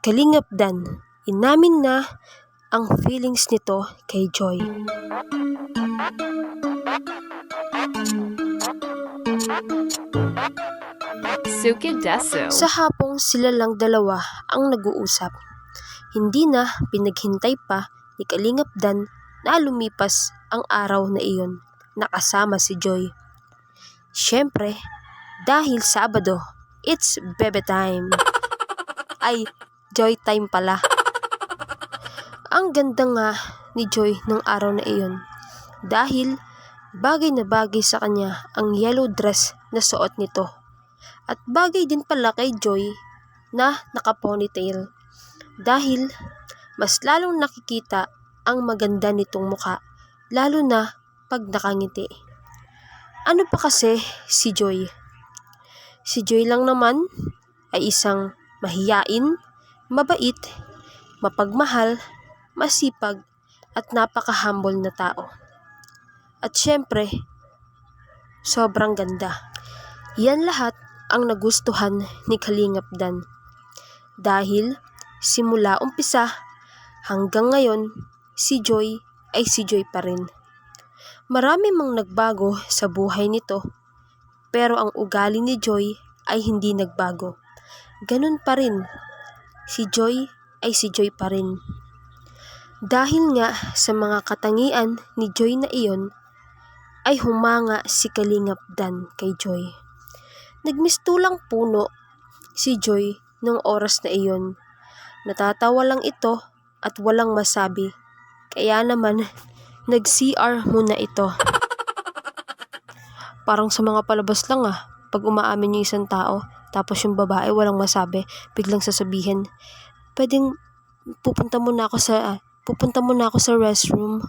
Kalingap Dan, inamin na ang feelings nito kay Joy. Sukidesu. Sa hapong sila lang dalawa ang nag-uusap. Hindi na pinaghintay pa ni Kalingap Dan na lumipas ang araw na iyon nakasama si Joy. Siyempre, dahil Sabado, it's bebe time. Ay, Joy time pala. Ang ganda nga ni Joy nung araw na iyon dahil bagay na bagay sa kanya ang yellow dress na suot nito. At bagay din pala kay Joy na naka-ponytail dahil mas lalong nakikita ang maganda nitong muka lalo na pag nakangiti. Ano pa kasi si Joy? Si Joy lang naman ay isang mahiyain, mabait, mapagmahal, masipag at napaka-humble na tao. At syempre, sobrang ganda. Yan lahat ang nagustuhan ni Kalingap Dan. Dahil simula umpisa hanggang ngayon, si Joy ay si Joy pa rin. Marami mang nagbago sa buhay nito, pero ang ugali ni Joy ay hindi nagbago. Ganun pa rin. Si Joy ay si Joy pa rin. Dahil nga sa mga katangian ni Joy na iyon, ay humanga si Kalingap Dan kay Joy. Nagmistulang puno si Joy nung oras na iyon. Natatawa lang ito at walang masabi. Kaya naman, nag-CR muna ito. Parang sa mga palabas lang ah, pag umaamin yung isang tao, tapos yung babae walang masabi, biglang sasabihin, pwedeng pupunta muna ako sa, pupunta muna ako sa restroom.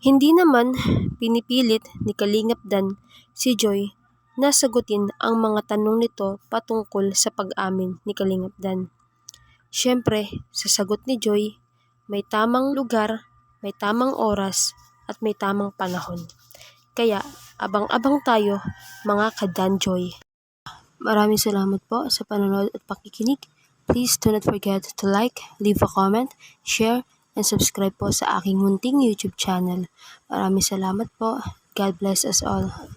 Hindi naman pinipilit ni Kalingap Dan si Joy na sagutin ang mga tanong nito patungkol sa pag-amin ni Kalingap Dan. Siyempre, sa sagot ni Joy, may tamang lugar, may tamang oras, at may tamang panahon. Kaya, abang-abang tayo mga kadan Joy. Maraming salamat po sa panonood at pakikinig. Please do not forget to like, leave a comment, share, and subscribe po sa aking munting YouTube channel. Maraming salamat po. God bless us all.